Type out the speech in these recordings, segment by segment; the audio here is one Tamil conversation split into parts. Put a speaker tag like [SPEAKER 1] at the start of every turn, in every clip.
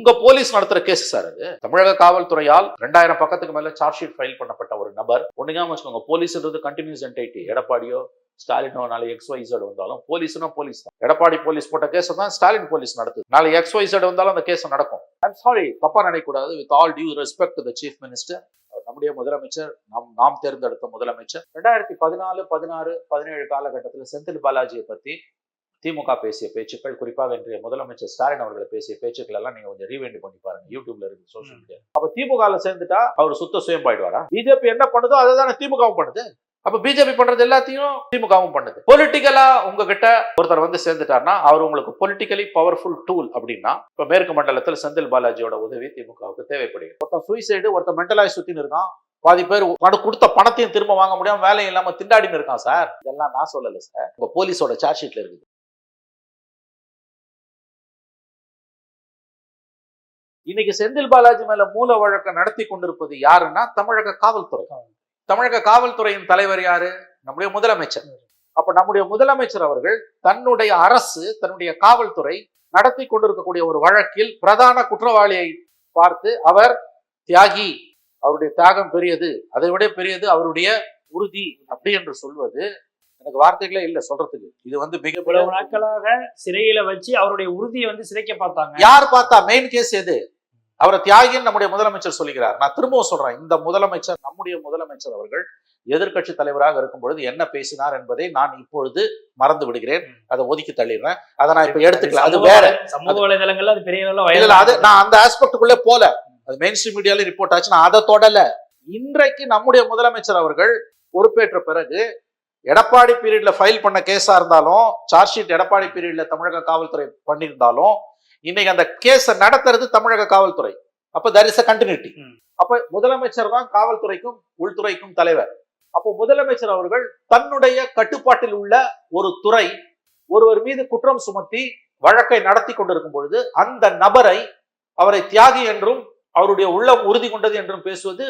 [SPEAKER 1] உங்க போலீஸ் நடத்துற கேஸ் சார் அது. தமிழக காவல்துறையால் ரெண்டாயிரம் பக்கத்துக்கு மேல சார்ஜ் ஷீட் ஃபைல் பண்ணப்பட்ட ஒரு நபர் ஒண்ணுங்க வச்சுக்கோங்க போலீஸ்ன்றது கண்டினியூஸ் என்டைட்டி எடப்பாடியோ ஸ்டாலினோ நாளை எக்ஸ் ஒய் வந்தாலும் போலீஸ்னா போலீஸ் தான். எடப்பாடி போலீஸ் போட்ட கேஸ் தான் ஸ்டாலின் போலீஸ் நடத்துது. நாளை எக்ஸ் ஒய் வந்தாலும் அந்த கேஸ் நடக்கும். ஐம் சாரி தப்பா நினைக்கூடாது with all due respect to the chief minister நம்முடைய முதலமைச்சர் நாம் நாம் தேர்ந்தெடுத்த முதலமைச்சர். ரெண்டாயிரத்தி பதினாலு பதினாறு பதினேழு காலகட்டத்தில் செந்தில் பாலாஜியை பத்தி திமுக பேசிய பேச்சுக்கள் குறிப்பாக இன்றைய முதலமைச்சர் ஸ்டாலின் அவர்கள் பேசிய பேச்சுக்கள் எல்லாம் நீங்க கொஞ்சம் ரீவைண்ட் பண்ணி பாருங்க. யூடியூப்ல இருக்கு சோஷியல் மீடியா அப்ப திமுக சேர்ந்துட்டா அவர் சுத்த சுயம்பாயிடுவாரா? பிஜேபி என்ன பண்ணுதோ அதை தானே திமுகவும் பண்ணுது. அப்ப பிஜேபி பண்றது எல்லாத்தையும் திமுகவும் பண்ணுது. பொலிட்டிக்கலா உங்ககிட்ட ஒருத்தர் வந்து சேர்ந்துட்டாருன்னா அவர் உங்களுக்கு பொலிட்டிக்கலி பவர்ஃபுல் டூல் அப்படின்னா இப்ப மேற்கு மண்டலத்தில் செந்தில் பாலாஜியோட உதவி திமுகவுக்கு தேவைப்படுகிறது. ஒருத்தன் சூசைடு ஒருத்தன் மென்டலாய் சுத்தின்னு இருக்கான். பாதி பேர் பண கொடுத்த பணத்தையும் திரும்ப வாங்க முடியாம வேலை இல்லாம திண்டாடின்னு இருக்கான் சார். இதெல்லாம் நான் சொல்லல சார். உங்க போலீஸோட சார்ஜ் ஷீட்ல இருக்குது. இன்னைக்கு செந்தில் பாலாஜி மேல மூல வழக்கை நடத்தி கொண்டிருப்பது யாருன்னா தமிழக காவல்துறை. தமிழக காவல்துறையின் தலைவர் யாரு? நம்முடைய முதலமைச்சர். அப்ப நம்முடைய முதலமைச்சர் அவர்கள் தன்னுடைய அரசு தன்னுடைய காவல்துறை நடத்தி கொண்டிருக்கக்கூடிய ஒரு வழக்கில் பிரதான குற்றவாளியை பார்த்து அவர் தியாகி அவருடைய தியாகம் பெரியது அதை விட பெரியது அவருடைய உறுதி அப்படி என்று சொல்வது எனக்கு வார்த்தைகளே இல்ல சொல்றதுக்கு. இது வந்து மிக
[SPEAKER 2] நாட்களாக சிறையில வச்சு அவருடைய உறுதியை வந்து சிதைக்க பார்த்தாங்க.
[SPEAKER 1] யார் பார்த்தா? மெயின் கேஸ் எது? அவரை தியாகின்னு நம்முடைய முதலமைச்சர் சொல்லுகிறார். நான் திரும்பவும் சொல்றேன் இந்த முதலமைச்சர் நம்முடைய முதலமைச்சர் அவர்கள் எதிர்க்கட்சி தலைவராக இருக்கும் பொழுது என்ன பேசினார் என்பதை நான் இப்பொழுது மறந்து விடுகிறேன். அதை ஒதுக்கி தள்ளிடுறேன். அதை நான் இப்ப எடுத்துக்கல அது வேற.
[SPEAKER 2] சமூக வலைதளங்கள்ல அது பெரிய
[SPEAKER 1] அது நான் அந்த ஆஸ்பெக்டுக்குள்ளே போல. அது மெயின் ஸ்ட்ரீம் மீடியால ரிப்போர்ட் ஆச்சு. நான் அதை தொடல. இன்றைக்கு நம்முடைய முதலமைச்சர் அவர்கள் பொறுப்பேற்ற பிறகு எடப்பாடி பீரியட்ல ஃபைல் பண்ண கேஸா இருந்தாலும் சார்ஜ் ஷீட் எடப்பாடி பீரியட்ல தமிழக காவல்துறை பண்ணியிருந்தாலும் இன்னைக்கு அந்த கேஸை நடத்துறது தமிழக காவல்துறை. அப்ப தர் இஸ் அ கண்டினியூட்டி. அப்ப முதலமைச்சர் தான் காவல்துறைக்கும் உள்துறைக்கும் தலைவர். அப்போ முதலமைச்சர் அவர்கள் தன்னுடைய கட்டுப்பாட்டில் உள்ள ஒரு துறை ஒருவர் மீது குற்றம் சுமத்தி வழக்கை நடத்தி கொண்டிருக்கும் பொழுது அந்த நபரை அவரை தியாகி என்றும் அவருடைய உள்ளம் உறுதி கொண்டது என்றும் பேசுவது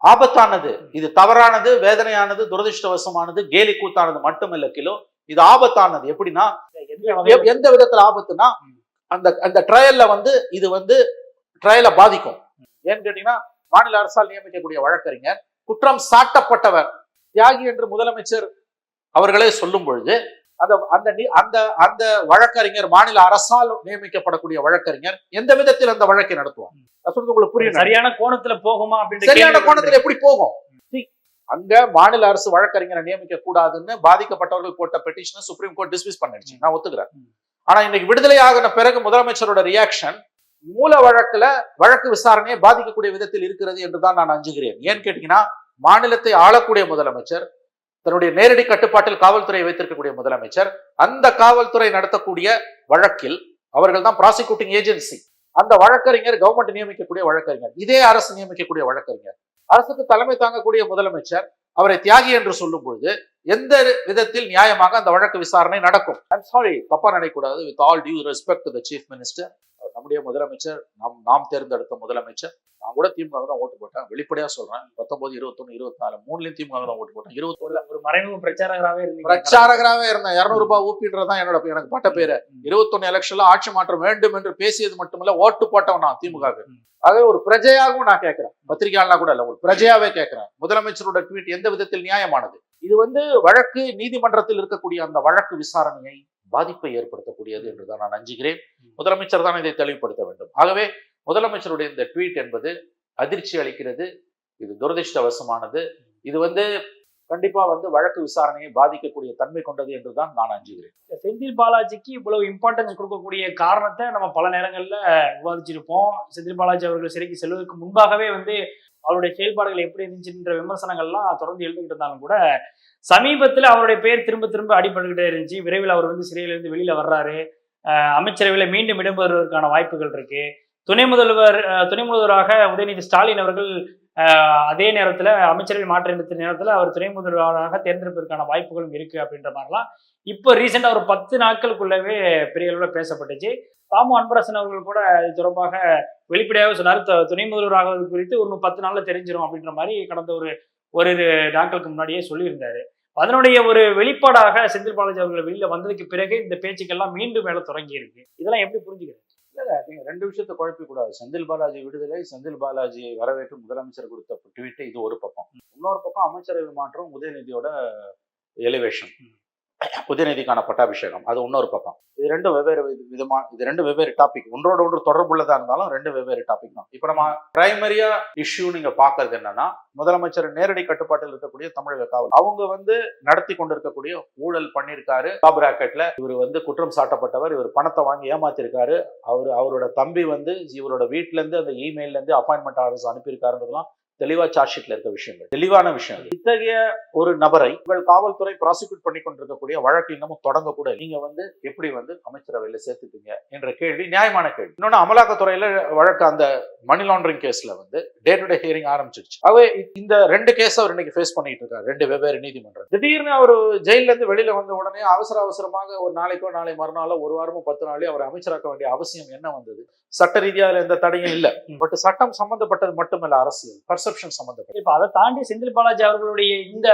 [SPEAKER 1] ஆபத்தானது. இது தவறானது வேதனையானது துரதிருஷ்டவசமானது கேலி கூத்தானது மட்டுமல்ல கிலோ. இது ஆபத்தானது. எப்படின்னா
[SPEAKER 2] எந்த
[SPEAKER 1] விதத்துல ஆபத்துனா அந்த அந்த ட்ரையல்ல வந்து இது வந்து ட்ரையலை பாதிக்கும். ஏன்னு கேட்டீங்கன்னா மாநில அரசால் நியமிக்கக்கூடிய வழக்கறிஞர் குற்றம் சாட்டப்பட்டவர். தியாகி என்று முதலமைச்சர் அவர்களே சொல்லும் பொழுது அந்த அந்த அந்த அந்த வழக்கறிஞர் மாநில அரசால் நியமிக்கப்படக்கூடிய வழக்கறிஞர் எந்த விதத்தில் அந்த வழக்கை நடத்துவார்? நான் சொல்றது உங்களுக்கு புரியும்
[SPEAKER 2] சரியான கோணத்துல போகுமா அப்படின்ற
[SPEAKER 1] சரியான கோணத்துல எப்படி போகும்? அங்க மாநில அரசு வழக்கறிஞரை நியமிக்க கூடாதுன்னு பாதிக்கப்பட்டவர்கள் போட்ட பெட்டிஷனை சுப்ரீம் கோர்ட் டிஸ்மிஸ் பண்ணிடுச்சு. நான் ஒத்துக்கிறேன். ஆனா இன்னைக்கு விடுதலை ஆகின பிறகு முதலமைச்சரோட ரியாக்ஷன் மூல வழக்குல வழக்கு விசாரணையை பாதிக்கக்கூடிய விதத்தில் இருக்கிறது என்றுதான் நான் அஞ்சுகிறேன். ஏன்னு கேட்டீங்கன்னா மாநிலத்தை ஆளக்கூடிய முதலமைச்சர் தன்னுடைய நேரடி கட்டுப்பாட்டில் காவல்துறையை வைத்திருக்கக்கூடிய முதலமைச்சர் அந்த காவல்துறை நடத்தக்கூடிய வழக்கில் அவர்கள் தான் ப்ராசிக்யூட்டிங் ஏஜென்சி அந்த வழக்கறிஞர் கவர்மெண்ட் நியமிக்கக்கூடிய வழக்கறிஞர். இதே அரசு நியமிக்கக்கூடிய வழக்கறிஞர். அரசுக்கு தலைமை தாங்கக்கூடிய முதலமைச்சர் அவரை தியாகி என்று சொல்லும் பொழுது எந்த விதத்தில் நியாயமாக அந்த வழக்கு விசாரணை நடக்கும்? ஐம் சாரி தப்பா நினைக்கூடாது with all due respect to the chief minister நம்முடைய முதலமைச்சர் நாம் நாம் தேர்ந்தெடுத்த முதலமைச்சர். நான் கூட திமுக தான் ஓட்டு போட்டேன். வெளிப்படையா சொல்றேன். பத்தொன்பது இருபத்தொன்னு இருபத்தி நாலு மூணுலயும் திமுக தான் ஓட்டு போட்டேன். இருபத்தொன்னு
[SPEAKER 2] மறைமுக பிரச்சாரகராகவே இருந்தீங்க.
[SPEAKER 1] பிரச்சாரகராகவே இருந்தேன். இருநூறு ரூபாய் ஊப்பின்றதுதான் என்னோட எனக்கு பட்ட பேரு. இருபத்தொன்னு எலெக்ஷன்ல ஆட்சி மாற்றம் வேண்டும் என்று பேசியது மட்டுமல்ல ஓட்டு போட்டவன் நான் திமுக
[SPEAKER 2] ம்.
[SPEAKER 1] ஆகவே ஒரு பிரஜையாகவும் நான் கேட்கிறேன். பத்திரிகையாளனா கூட இல்ல ஒரு பிரஜையாவே கேட்கிறேன். முதலமைச்சரோட ட்வீட் எந்த விதத்தில் நியாயமானது? இது வந்து வழக்கு நீதிமன்றத்தில் இருக்கக்கூடிய அந்த வழக்கு விசாரணையை பாதிப்பை ஏற்படுத்தக்கூடியது என்றுதான் நான் அஞ்சுகிறேன் முதலமைச்சர் தான் இதை தெளிவுபடுத்த வேண்டும். ஆகவே முதலமைச்சருடைய இந்த ட்வீட் என்பது அதிர்ச்சி அளிக்கிறது. இது துரதிர்ஷ்டவசமானது. இது வந்து கண்டிப்பா வந்து வழக்கு விசாரணையை பாதிக்கக்கூடிய தன்மை கொண்டது என்று தான் நான் அஞ்சுகிறேன்.
[SPEAKER 2] செந்தில் பாலாஜிக்கு இவ்வளவு இம்பார்ட்டன்ஸ் கொடுக்கக்கூடிய காரணத்தை நம்ம பல நேரங்கள்ல விவாதிச்சிருப்போம். செந்தில் பாலாஜி அவர்கள் சிறைக்கு செல்வதற்கு முன்பாகவே வந்து அவருடைய செயல்பாடுகள் எப்படி இருந்துச்சுன்ற விமர்சனங்கள்லாம் தொடர்ந்து எழுந்துகிட்டு இருந்தாலும் கூட சமீபத்தில் அவருடைய பெயர் திரும்ப திரும்ப அடிபட்டுக்கிட்டே இருந்துச்சு. விரைவில் அவர் வந்து சிறையிலிருந்து வெளியில வர்றாரு. அமைச்சரவையில் மீண்டும் இடம்பெறுவதற்கான வாய்ப்புகள் இருக்கு. துணை முதல்வர் துணை முதல்வராக உதயநிதி ஸ்டாலின் அவர்கள் அதே நேரத்தில் அமைச்சரவை மாற்றம் எடுத்த அவர் துணை முதல்வராக தேர்ந்தெடுப்பதற்கான வாய்ப்புகளும் இருக்கு அப்படின்ற மாதிரிலாம் இப்போ ரீசெண்டாக ஒரு பத்து நாட்களுக்குள்ளவே பெரிய அளவில் பேசப்பட்டுச்சு. தாமு அன்பரசன் அவர்கள் கூட இது தொடர்பாக வெளிப்படையாக சொன்னார். துணை முதல்வராக குறித்து ஒரு பத்து நாளில் தெரிஞ்சிடும் அப்படின்ற மாதிரி கடந்த ஒரு ஒரு நாட்களுக்கு முன்னாடியே சொல்லியிருந்தாரு. அதனுடைய ஒரு வெளிப்பாடாக செந்தில் பாலாஜி அவர்கள் வெளியில வந்ததுக்கு பிறகு இந்த பேச்சுக்கெல்லாம் மீண்டும் மேல தொடங்கி இருக்கு இதெல்லாம் எப்படி புரிஞ்சுக்கிறது
[SPEAKER 1] இல்ல நீங்க ரெண்டு விஷயத்தை குழப்பிக்கூடாது செந்தில் பாலாஜி விடுதலை செந்தில் பாலாஜியை வரவேற்று முதலமைச்சர் கொடுத்த ட்வீட் இது ஒரு பக்கம். இன்னொரு பக்கம் அமைச்சரவை மாற்றம் உதயநிதியோட எலிவேஷன் உதயநிதிக்கான பட்டாபிஷேகம். அது இன்னொரு பக்கம். இது ரெண்டும் வெவ்வேறு விதமான இது ரெண்டு வெவ்வேறு டாபிக் ஒன்றோட ஒன்று தொடர்புள்ளதா இருந்தாலும் ரெண்டு வெவ்வேறு டாபிக் தான். இப்போ நம்ம பிரைமரியா இஷ்யூ நீங்க பாக்குறது என்னன்னா முதலமைச்சர் நேரடி கட்டுப்பாட்டில் இருக்கக்கூடிய தமிழக காவல். அவங்க வந்து நடத்தி கொண்டிருக்கக்கூடிய ஊழல் பண்ணியிருக்காரு. பிராக்கெட்ல இவர் வந்து குற்றம் சாட்டப்பட்டவர். இவர் பணத்தை வாங்கி ஏமாத்திருக்காரு. அவர் அவரோட தம்பி வந்து இவரோட வீட்ல இருந்து அந்த இமெயில்ல இருந்து அப்பாயின்மெண்ட் ஆர்டர்ஸ் அனுப்பியிருக்காருன்றதுலாம் தெளிவா சார்ஜ் ஷீட்ல இருக்க விஷயங்கள் தெளிவான விஷயம் இது. இத்தகைய ஒரு நபரை உங்கள் காவல்துறை ப்ராசிக்யூட் பண்ணி கொண்டிருக்கக்கூடிய வழக்கு இன்னமும் தொடங்கக்கூட நீங்க வந்து எப்படி வந்து அமைச்சரவையில சேர்த்துட்டீங்க என்ற கேள்வி நியாயமான கேள்வி. இன்னொன்னு அமலாக்கத்துறையில வழக்கு அந்த மணி லாண்டரிங் கேஸ்ல வந்து டே டு டே ஹியரிங் ஆரம்பிச்சிருச்சு. அவே இந்த ரெண்டு கேஸ் அவர் இன்னைக்கு ஃபேஸ் பண்ணிட்டு இருக்காரு. ரெண்டு வெவ்வேறு நீதிமன்றம் திடீர்னு அவர் ஜெயில இருந்து வெளியில வந்த உடனே அவசர அவசரமாக ஒரு நாளைக்கோ நாளை மறுநாளோ ஒரு வாரமோ பத்து நாளே அவர் அமைச்சராக்க வேண்டிய அவசியம் என்ன வந்தது? சட்ட ரீதியா அதுல எந்த தடையும் இல்ல. பட் சட்டம் சம்பந்தப்பட்டது மட்டுமல்ல அரசியல். பர்செப்ஷன் சம்மந்தப்பட்ட
[SPEAKER 2] இப்போ அதை தாண்டி செந்தில் பாலாஜி அவர்களுடைய இந்த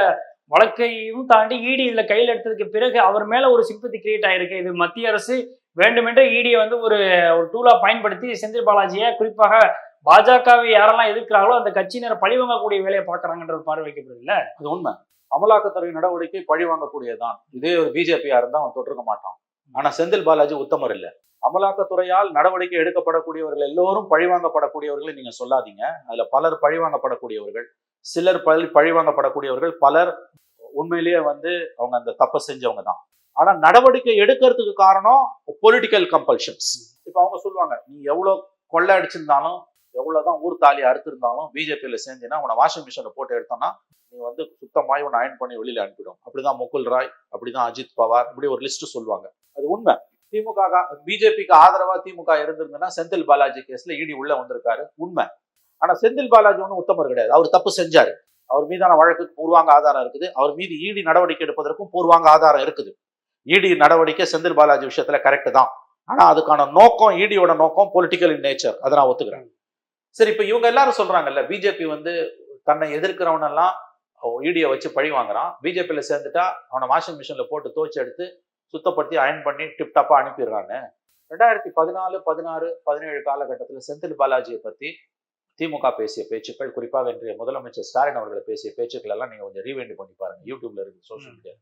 [SPEAKER 2] வழக்கையும் தாண்டி இடி இதில் கையில் எடுத்ததுக்கு பிறகு அவர் மேலே ஒரு சிம்பத்தி கிரியேட் ஆயிருக்கு. இது மத்திய அரசு வேண்டுமென்றே இடியை வந்து ஒரு ஒரு டூலாக பயன்படுத்தி செந்தில் பாலாஜியை குறிப்பாக பாஜகவை யாரெல்லாம் எதிர்க்கிறாங்களோ அந்த கட்சியினரை பழிவாங்கக்கூடிய வேலையை பார்க்குறாங்கன்ற ஒரு பார்வை இல்லை?
[SPEAKER 1] அது உண்மை. அமலாக்கத்துறை நடவடிக்கை பழி வாங்கக்கூடியதுதான். இதே ஒரு பிஜேபியா இருந்தால் அவன் தொட்டிருக்க மாட்டான். ஆனா செந்தில் பாலாஜி உத்தமர் இல்லை. அமலாக்கத்துறையால் நடவடிக்கை எடுக்கப்படக்கூடியவர்கள் எல்லோரும் பழிவாங்கப்படக்கூடியவர்களை நீங்க சொல்லாதீங்க. அதுல பலர் பழிவாங்கப்படக்கூடியவர்கள் சிலர் பழி பழிவாங்கப்படக்கூடியவர்கள் பலர் உண்மையிலேயே வந்து அவங்க அந்த தப்பை செஞ்சவங்க தான். ஆனா நடவடிக்கை எடுக்கிறதுக்கு காரணம் பொலிட்டிக்கல் கம்பல்ஷன்ஸ் இப்போ அவங்க சொல்லுவாங்க நீ எவ்வளோ கொள்ளை அடிச்சிருந்தாலும் எவ்வளோதான் ஊர் தாலி அறுத்திருந்தாலும் பிஜேபியில் சேர்ந்தீங்கன்னா உன வாஷிங் மிஷினில் போட்டு எடுத்தோன்னா நீ வந்து சுத்தமாய் உன்னை அயன் பண்ணி வெளியில் அனுப்பிடும் அப்படிதான் முகுல் ராய் அப்படிதான் அஜித் பவார் இப்படி ஒரு லிஸ்ட் சொல்லுவாங்க. அது உண்மை. திமுக பிஜேபிக்கு ஆதரவா திமுக இருந்திருந்ததுன்னா செந்தில் பாலாஜி கேஸ்ல இடி உள்ள வந்திருக்காரு. உண்மை. ஆனா செந்தில் பாலாஜி ஒன்றும் உத்தமர் கிடையாது. அவர் தப்பு செஞ்சாரு. அவர் மீதான வழக்குக்கு பூர்வாங்க ஆதாரம் இருக்குது. அவர் மீது ஈடி நடவடிக்கை எடுப்பதற்கும் பூர்வாங்க ஆதாரம் இருக்குது. இடி நடவடிக்கை செந்தில் பாலாஜி விஷயத்துல கரெக்ட் தான். ஆனா அதுக்கான நோக்கம் ஈடியோட நோக்கம் பொலிட்டிக்கல் இன் நேச்சர் அதை நான் ஒத்துக்கிறேன். சரி இப்ப இவங்க எல்லாரும் சொல்றாங்கல்ல பிஜேபி வந்து தன்னை எதிர்க்கிறவனெல்லாம் ஈடியை வச்சு பழி வாங்குறான். பிஜேபியில சேர்ந்துட்டா அவனை வாஷிங் மிஷின்ல போட்டு துவைச்சு எடுத்து சுத்தப்படுத்தி அயன் பண்ணி டிப்டாப்பா அனுப்பிடுறாங்க. ரெண்டாயிரத்தி பதினாலு பதினாறு பதினேழு காலகட்டத்தில் செந்தில் பாலாஜியை பத்தி திமுக பேசிய பேச்சுக்கள் குறிப்பாக இன்றைய முதலமைச்சர் ஸ்டாலின் அவர்கள் பேசிய பேச்சுக்கள் எல்லாம் நீங்க கொஞ்சம் ரீவைண்ட் பண்ணி பாருங்க. யூடியூப்ல இருக்கு சோஷியல் மீடியா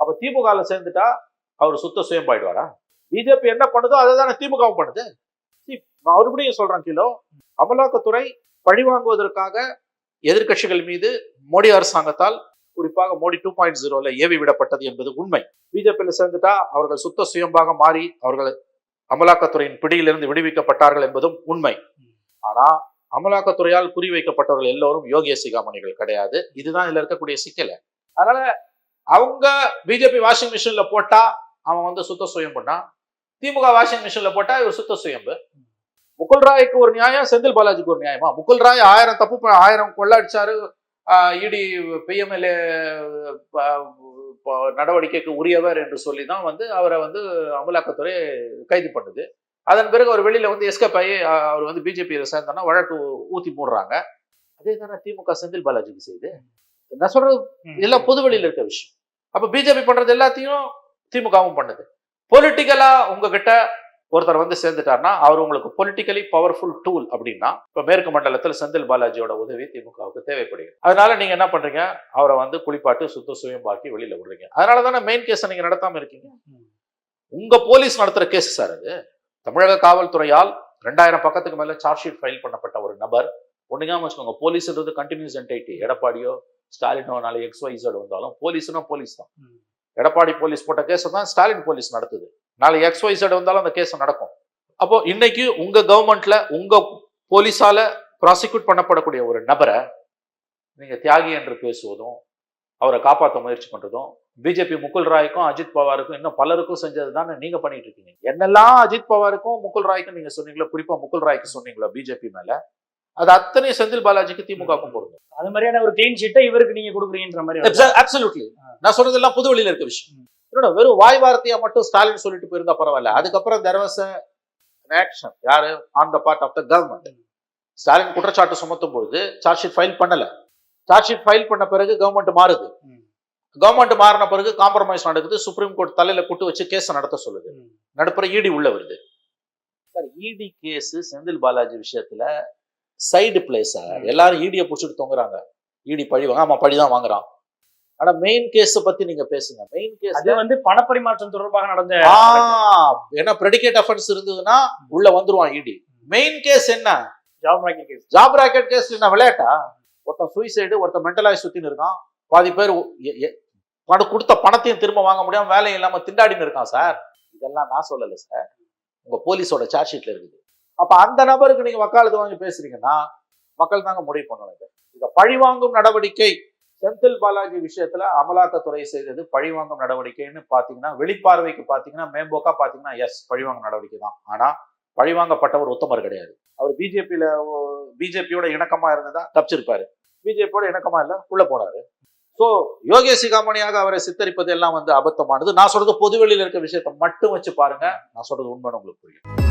[SPEAKER 1] அப்ப திமுகல சேர்ந்துட்டா அவர் சுத்த சுயம்பாயிடுவாரா? பிஜேபி என்ன பண்ணுதோ அதை தானே திமுகவும் பண்ணுது. மறுபடியும் சொல்றேன் கிலோ. அமலாக்கத்துறை பழிவாங்குவதற்காக எதிர்க்கட்சிகள் மீது மோடி அரசாங்கத்தால் குறிப்பாக மோடி டூ பாயிண்ட் ஜீரோல ஏவி விடப்பட்டது என்பது உண்மை. பிஜேபியில் சேர்ந்துட்டா அவர்கள் சுத்த சுயம்பாக மாறி அவர்கள் அமலாக்கத்துறையின் பிடியிலிருந்து விடுவிக்கப்பட்டார்கள் என்பதும் உண்மை. ஆனா அமலாக்கத்துறையால் குறிவைக்கப்பட்டவர்கள் எல்லோரும் யோகிய சிகாமணிகள் கிடையாது. இதுதான் இதுல இருக்கக்கூடிய சிக்கல. அதனால அவங்க பிஜேபி வாஷிங் மிஷின்ல போட்டா அவன் வந்து சுத்த சுயம்புனா திமுக வாஷிங் மிஷின்ல போட்டா இவர் சுத்த சுயம்பு. முகுல் ராய்க்கு ஒரு நியாயம் செந்தில் பாலாஜிக்கு ஒரு நியாயமா? முகுல் ராய் ஆயிரம் தப்பு ஆயிரம் கொள்ளடிச்சாரு இடி பிஎம்எல்ஏ நடவடிக்கைக்கு உரியவர் என்று சொல்லி தான் வந்து அவரை வந்து அமலாக்கத்துறை கைது பண்ணுது அதன் பிறகு அவர் வெளியில வந்து எஸ்கேப் ஆகி அவர் வந்து பிஜேபியில் சேர்ந்தோன்னா வழக்கு ஊத்தி போடுறாங்க. அதே தானே திமுக செந்தில் பாலாஜிக்கு செய்யுது நான் சொல்றது இதெல்லாம் பொது வெளியில இருக்க விஷயம். அப்ப பிஜேபி பண்றது எல்லாத்தையும் திமுகவும் பண்ணுது. பொலிட்டிக்கலா உங்ககிட்ட ஒருத்தர் வந்து சேர்ந்துட்டாருன்னா அவர் உங்களுக்கு பொலிட்டிக்கலி பவர்ஃபுல் டூல் அப்படின்னா இப்ப மேற்கு மண்டலத்தில் செந்தில் பாலாஜியோட உதவி திமுகவுக்கு தேவைப்படுகிறது. அதனால நீங்க என்ன பண்றீங்க? அவரை வந்து குளிப்பாட்டு சுத்த சுயம்பாக்கி வெளியில விடுறீங்க. அதனால தானே மெயின் கேஸை நீங்க நடத்தாம இருக்கீங்க? உங்க போலீஸ் நடத்துற கேஸ் சார் அது. தமிழக காவல்துறையால் ரெண்டாயிரம் பக்கத்துக்கு மேல சார்ஜ் ஷீட் ஃபைல் பண்ணப்பட்ட ஒரு நபர் ஒண்ணுங்க வச்சுக்கோங்க போலீஸ்ன்றது கண்டினியூஸ் என்டைட்டி எடப்பாடியோ ஸ்டாலினோ நாளை எக்ஸ் ஒய் Z வந்தாலும் போலீஸ்னா போலீஸ் தான். எடப்பாடி போலீஸ் போட்ட கேஸை தான் ஸ்டாலின் போலீஸ் நடத்துது. நாளை எக்ஸ் ஒய் Z வந்தாலும் அந்த கேஸ் நடக்கும். அப்போ இன்னைக்கு உங்க கவர்மெண்ட்ல உங்க போலீஸால ப்ராசிக்யூட் பண்ணப்படக்கூடிய ஒரு நபரை நீங்க தியாகி என்று பேசுவதும் அவரை காப்பாற்ற முயற்சி பண்றதும் பிஜேபி முகுல் ராய்க்கும் அஜித் பவாருக்கும் இன்னும் பலருக்கும் செஞ்சது தானே நீங்க பண்ணிட்டு இருக்கீங்க. என்னெல்லாம் அஜித் பவாருக்கும் முகுல் ராய்க்கும் நீங்க சொன்னீங்களோ குறிப்பா முகுல் ராய்க்கு சொன்னீங்களோ பிஜேபி மேல அது அத்தனை செந்தில் பாலாஜிக்கு திமுகவுக்கும் பொருந்தும்.
[SPEAKER 2] அது மாதிரியான ஒரு கிளீன் ஷீட்டை இவருக்கு நீங்க கொடுக்குறீங்கன்ற மாதிரி.
[SPEAKER 1] அப்சல்யூட்லி நான் சொல்றதெல்லாம் புது வழியில இருக்க விஷயம். இன்னொன்னு வெறும் வாய் வார்த்தையா மட்டும் ஸ்டாலின் சொல்லிட்டு போயிருந்தா பரவாயில்ல. அதுக்கப்புறம் தெர் வாஸ் ஆக்ஷன் யாரு? On the part of the government Stalin குற்றச்சாட்டு சுமத்தும் பொழுது சார்ஜ் ஷீட் ஃபைல் பண்ணல. சார்ஜ் ஷீட் ஃபைல் பண்ண பிறகு கவர்மெண்ட் மாறுது. கவர்மெண்ட் மாறின பிறகு காம்ப்ரமைஸ் நடக்குது. சுப்ரீம் கோர்ட் தலையில கூட்டு வச்சு கேஸ் நடத்த சொல்லுது. நடுப்புற ஈடி உள்ள வருது. சார் இடி கேஸ் செந்தில் பாலாஜி விஷயத்துல சைடு பிளே சார் எல்லாரும் ஈடியை பிடிச்சிட்டு தொங்குறாங்க. இடி பழி வாங்க. ஆமா பழி தான் வாங்குறான். ஆனா மெயின் கேஸ் பத்தி நீங்க பேசுங்க. மெயின் கேஸ்
[SPEAKER 2] அது வந்து பணப்பரிமாற்றம் தொடர்பாக நடந்த
[SPEAKER 1] ஏன்னா ப்ரெடிகேட் அஃபென்ஸ் இருந்ததுன்னா உள்ள வந்துருவான் இடி மெயின் கேஸ் என்ன?
[SPEAKER 2] Job racket case
[SPEAKER 1] job racket case என்ன விளையாட்டா? ஒருத்தன் சூசைடு ஒருத்தன் மென்டலாய் சுத்தின்னு இருக்கான். பாதி பேர் பணம் கொடுத்த பணத்தையும் திரும்ப வாங்க முடியாம வேலையும் இல்லாம திண்டாடின்னு இருக்கான் சார் இதெல்லாம் நான் சொல்லல சார் உங்க போலீஸோட சார்ஜ் ஷீட்ல இருக்குது. அப்ப அந்த நபருக்கு நீங்க வக்காலத்து வாங்கி பேசுறீங்கன்னா மக்கள் தாங்க முடிவு பண்ணணும் இதை இதை பழிவாங்கும் நடவடிக்கை செந்தில் பாலாஜி விஷயத்துல அமலாக்கத்துறை செய்தது பழிவாங்கும் நடவடிக்கைன்னு பாத்தீங்கன்னா வெளிப்பார்வைக்கு பாத்தீங்கன்னா மேம்போக்கா பாத்தீங்கன்னா எஸ் பழிவாங்கும் நடவடிக்கை தான். ஆனா பழிவாங்கப்பட்டவர் உத்தமர் கிடையாது. அவர் பிஜேபியில பிஜேபியோட இணக்கமா இருந்ததா தப்பிச்சிருப்பாரு. பிஜேபியோட இணக்கமா இல்ல உள்ள போனாரு. ஸோ யோகே சிகாமணியாக அவரை சித்தரிப்பது எல்லாம் வந்து அபத்தமானது. நான் சொல்றது பொதுவெளியில் இருக்க விஷயத்தை மட்டும் வச்சு பாருங்க. நான் சொல்றது உண்மைன்னு உங்களுக்கு புரியும்.